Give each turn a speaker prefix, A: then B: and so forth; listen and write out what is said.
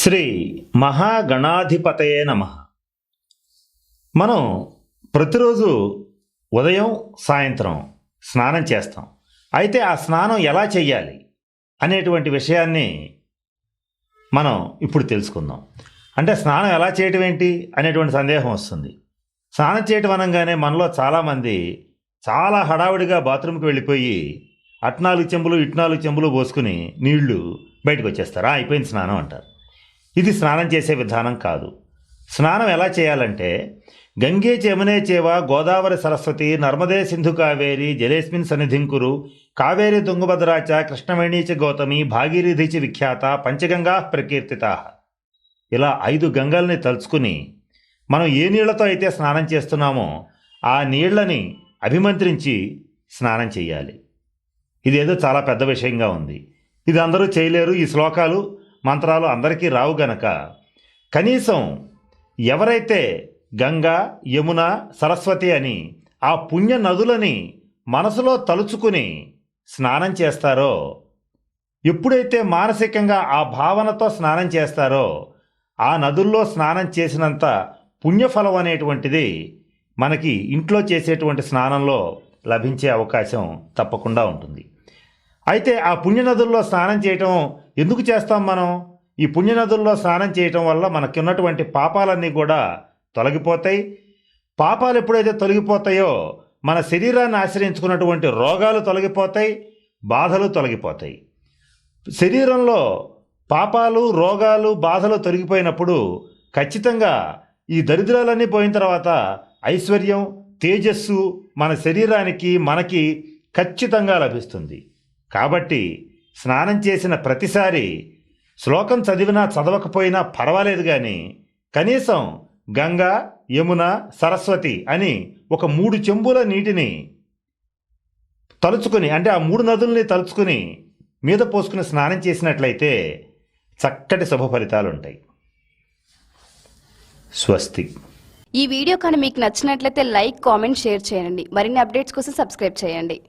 A: శ్రీ మహాగణాధిపతయే నమ. మనం ప్రతిరోజు ఉదయం సాయంత్రం స్నానం చేస్తాం. అయితే ఆ స్నానం ఎలా చేయాలి అనేటువంటి విషయాన్ని మనం ఇప్పుడు తెలుసుకుందాం. అంటే స్నానం ఎలా చేయటం ఏంటి అనేటువంటి సందేహం వస్తుంది. స్నానం చేయటం అనగానే మనలో చాలామంది చాలా హడావుడిగా బాత్రూమ్కి వెళ్ళిపోయి అట్నాలుగు చెంబులు ఇట్నాలుగు చెంబులు పోసుకుని నీళ్ళు బయటకు వచ్చేస్తారు అయిపోయింది స్నానం అంటారు. ఇది స్నానం చేసే విధానం కాదు. స్నానం ఎలా చేయాలంటే గంగే చమనే చేవ గోదావరి సరస్వతి నర్మదే సింధు కావేరి జలేస్మిన్ సన్నిధింకురు కావేరి తుంగభద్రాచ కృష్ణవేణీ చ గౌతమి భాగీరథి చ విఖ్యాత పంచగంగా ప్రకీర్తిత. ఇలా ఐదు గంగల్ని తలుచుకుని మనం ఏ నీళ్ళతో అయితే స్నానం చేస్తున్నామో ఆ నీళ్ళని అభిమంత్రించి స్నానం చేయాలి ఇదేదో చాలా పెద్ద విషయంగా ఉంది. ఇది అందరూ చేయలేరు. ఈ శ్లోకాలు మంత్రాలు అందరికీ రావు గనక కనీసం ఎవరైతే గంగా యమున సరస్వతి అని ఆ పుణ్య నదులని మనసులో తలుచుకుని స్నానం చేస్తారో ఎప్పుడైతే మానసికంగా ఆ భావనతో స్నానం చేస్తారో ఆ నదుల్లో స్నానం చేసినంత పుణ్యఫలం అనేటువంటిది మనకి ఇంట్లో చేసేటువంటి స్నానంలో లభించే అవకాశం తప్పకుండా ఉంటుంది. అయితే ఆ పుణ్యనదుల్లో స్నానం చేయటం ఎందుకు చేస్తాం మనం? ఈ పుణ్యనదుల్లో స్నానం చేయటం వల్ల మనకున్నటువంటి పాపాలన్నీ కూడా తొలగిపోతాయి. పాపాలు ఎప్పుడైతే తొలగిపోతాయో మన శరీరాన్ని ఆశ్రయించుకున్నటువంటి రోగాలు తొలగిపోతాయి బాధలు తొలగిపోతాయి. శరీరంలో పాపాలు రోగాలు బాధలు తొలగిపోయినప్పుడు ఖచ్చితంగా ఈ దరిద్రాలన్నీ పోయిన తర్వాత ఐశ్వర్యం తేజస్సు మన శరీరానికి మనకి ఖచ్చితంగా లభిస్తుంది. కాబట్టి స్నానం చేసిన ప్రతిసారి శ్లోకం చదివినా చదవకపోయినా పర్వాలేదు కానీ కనీసం గంగా యమున సరస్వతి అని ఒక మూడు చెంబుల నీటిని తలుచుకుని అంటే ఆ మూడు నదుల్ని తలుచుకుని మీద పోసుకుని స్నానం చేసినట్లయితే చక్కటి శుభ ఫలితాలు ఉంటాయి స్వస్తి.
B: ఈ వీడియో కానీ మీకు నచ్చినట్లయితే లైక్ కామెంట్ షేర్ చేయండి. మరిన్ని అప్డేట్స్ కోసం సబ్స్క్రైబ్ చేయండి.